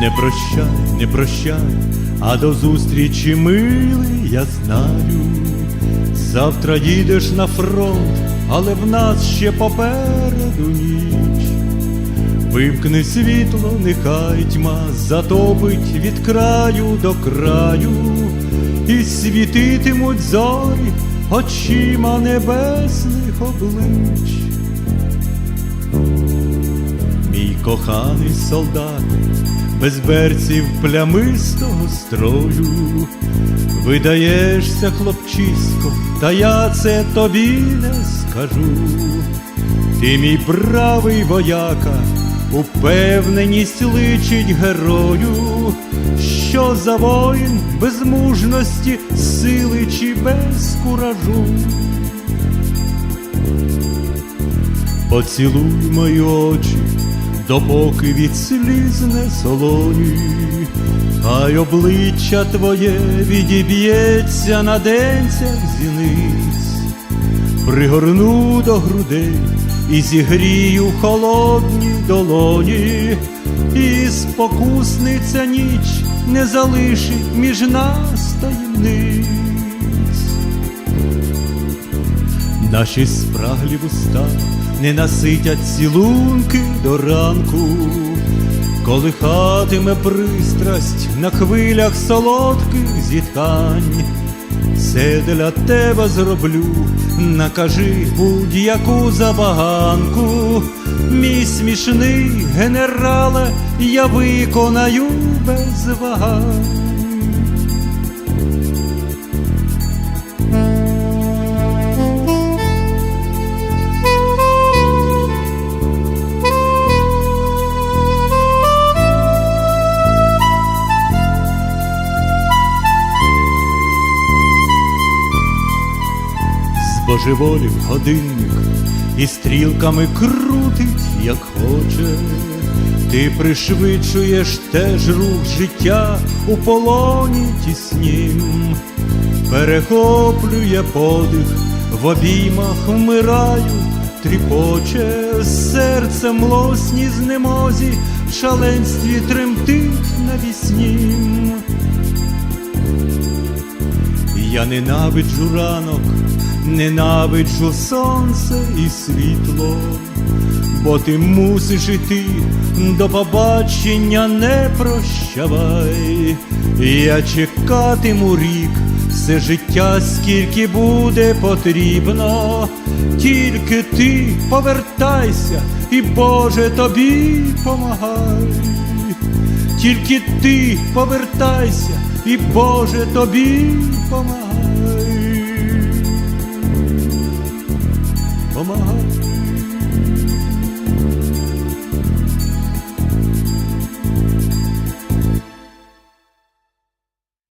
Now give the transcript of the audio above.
Не прощай, не прощай, а до зустрічі, милий, я знаю. Завтра їдеш на фронт, але в нас ще попереду ніч. Вимкни світло, нехай тьма затопить від краю до краю, і світитимуть зорі очима небесних облич. Мій коханий солдат, без берців плямистого строю, видаєшся, хлопчисько, та я це тобі не скажу. Ти мій правий вояка, упевненість личить герою, що за воїн без мужності, сили чи без куражу. Поцілуй мої очі, допоки від сліз не солоні, хай обличчя твоє відіб'ється на денцях зіниць, пригорну до грудей і зігрію холодні долоні, і спокусниця ніч не залишить між нас таємниць. Наші спраглі вуста не наситять цілунки до ранку, колихатиме пристрасть на хвилях солодких зітхань. Це для тебе зроблю, накажи будь-яку забаганку, мій смішний генерале, я виконаю без вагань. Збожеволів годинник і стрілками крутить, як хоче. Ти пришвидшуєш теж рух життя у полоні тіснім, перехоплює подих, в обіймах вмираю, тріпоче серце млосні знемозі, в шаленстві тремтить на віснім. Я ненавиджу ранок, ненавиджу сонце і світло, бо ти мусиш іти до побачення, не прощавай. Я чекатиму рік, все життя, скільки буде потрібно, тільки ти повертайся, і Боже тобі помагай. Тільки ти повертайся, і Боже тобі помагай.